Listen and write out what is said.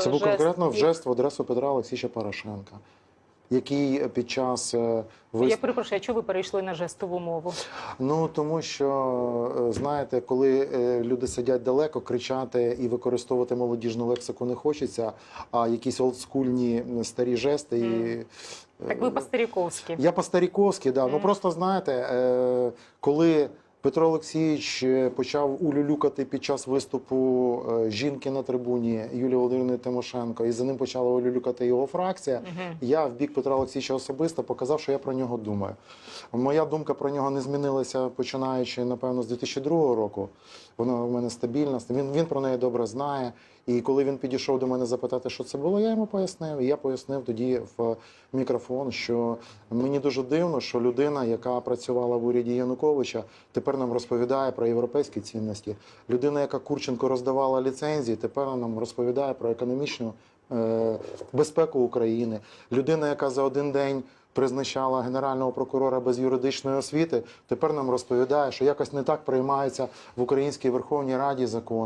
Це був конкретно жест в адресу Петра Олексійовича Порошенка, який під час е, Я перепрошую, а чого ви перейшли на жестову мову? Ну тому що е, знаєте, коли е, люди сидять далеко, кричати і використовувати молодіжну лексику не хочеться, а якісь олдскульні старі жести і. Так ви по-старіковськи. Я по-старіковськи, да. Ну просто знаєте, коли Петро Олексійович е, почав улюлюкати під час виступу е, жінки на трибуні Юлії Володимирівни Тимошенко, і за ним почала улюлюкати його фракція. Мгм. Я в бік Петра Олексійовича особисто показав, що я про нього думаю. Моя думка про нього не змінилася починаючи, напевно, з 2002 року. Вона в мене стабільна. Він, він про неї добре знає. І коли він підійшов до мене запитати, що це було, я йому пояснив. І я пояснив тоді в мікрофон, що мені дуже дивно, що людина, яка працювала в уряді Януковича, тепер нам розповідає про європейські цінності. Людина, яка Курченко роздавала ліцензії, тепер нам розповідає про економічну е, безпеку України. Людина, яка за один день призначала генерального прокурора без юридичної освіти, тепер нам розповідає, що якось не так приймаються в Українській Верховній Раді закон.